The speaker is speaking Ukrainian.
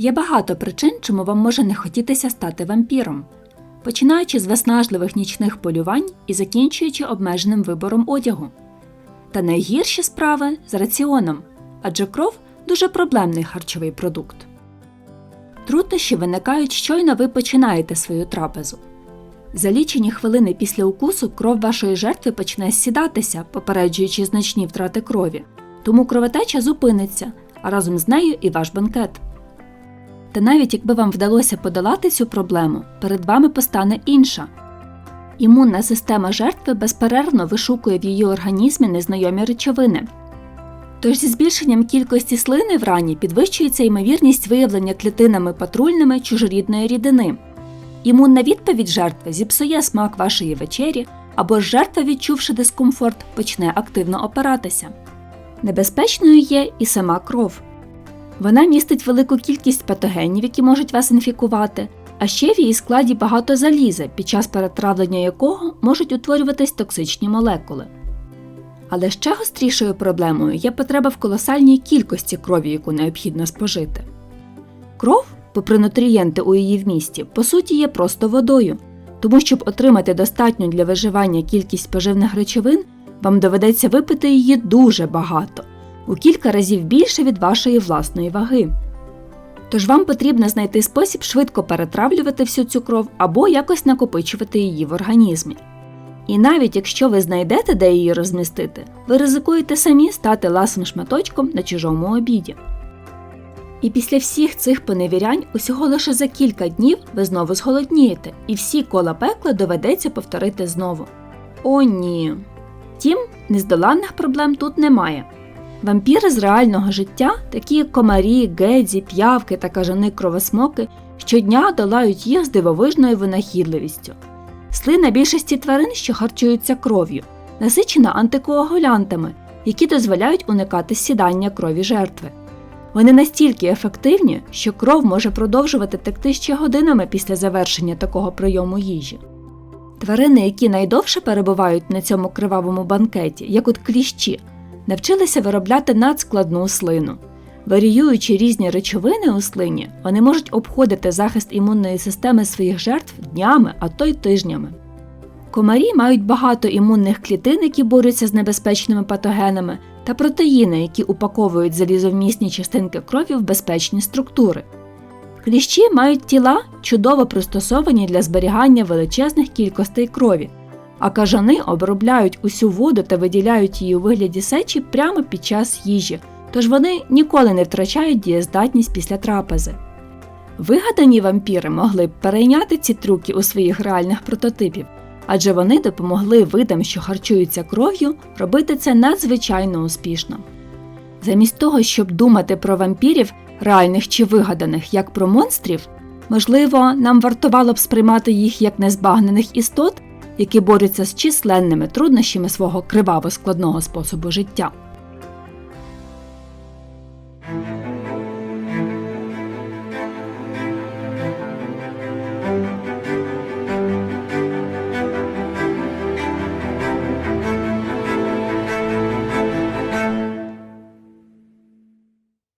Є багато причин, чому вам може не хотітися стати вампіром, починаючи з виснажливих нічних полювань і закінчуючи обмеженим вибором одягу. Та найгірші справи з раціоном, адже кров дуже проблемний харчовий продукт. Труднощі виникають щойно ви починаєте свою трапезу. За лічені хвилини після укусу кров вашої жертви почне сідатися, попереджуючи значні втрати крові, тому кровотеча зупиниться, а разом з нею і ваш банкет. Та навіть якби вам вдалося подолати цю проблему, перед вами постане інша. Імунна система жертви безперервно вишукує в її організмі незнайомі речовини. Тож зі збільшенням кількості слини в рані підвищується ймовірність виявлення клітинами патрульними чужорідної рідини. Імунна відповідь жертви зіпсує смак вашої вечері, або ж жертва, відчувши дискомфорт, почне активно опиратися. Небезпечною є і сама кров. Вона містить велику кількість патогенів, які можуть вас інфікувати, а ще в її складі багато заліза, під час перетравлення якого можуть утворюватись токсичні молекули. Але ще гострішою проблемою є потреба в колосальній кількості крові, яку необхідно спожити. Кров, попри нутрієнти у її вмісті, по суті є просто водою, тому щоб отримати достатню для виживання кількість поживних речовин, вам доведеться випити її дуже багато, у кілька разів більше від вашої власної ваги. Тож вам потрібно знайти спосіб швидко перетравлювати всю цю кров або якось накопичувати її в організмі. І навіть якщо ви знайдете, де її розмістити, ви ризикуєте самі стати ласим шматочком на чужому обіді. І після всіх цих поневірянь усього лише за кілька днів ви знову зголоднієте, і всі кола пекла доведеться повторити знову. О, ні. Втім, нездоланних проблем тут немає. Вампіри з реального життя, такі як комарі, гедзі, п'явки та кажани кровосмоки, щодня долають їх з дивовижною винахідливістю. Слина більшості тварин, що харчуються кров'ю, насичена антикоагулянтами, які дозволяють уникати сідання крові жертви. Вони настільки ефективні, що кров може продовжувати текти ще годинами після завершення такого прийому їжі. Тварини, які найдовше перебувають на цьому кривавому банкеті, як от кліщі, навчилися виробляти надскладну слину. Варіюючи різні речовини у слині, вони можуть обходити захист імунної системи своїх жертв днями, а то й тижнями. Комарі мають багато імунних клітин, які борються з небезпечними патогенами, та протеїни, які упаковують залізовмісні частинки крові в безпечні структури. Кліщі мають тіла, чудово пристосовані для зберігання величезних кількостей крові, а кажани обробляють усю воду та виділяють її у вигляді сечі прямо під час їжі, тож вони ніколи не втрачають дієздатність після трапези. Вигадані вампіри могли б перейняти ці трюки у своїх реальних прототипів, адже вони допомогли видам, що харчуються кров'ю, робити це надзвичайно успішно. Замість того, щоб думати про вампірів, реальних чи вигаданих, як про монстрів, можливо, нам вартувало б сприймати їх як незбагнених істот, які борються з численними труднощами свого криваво складного способу життя.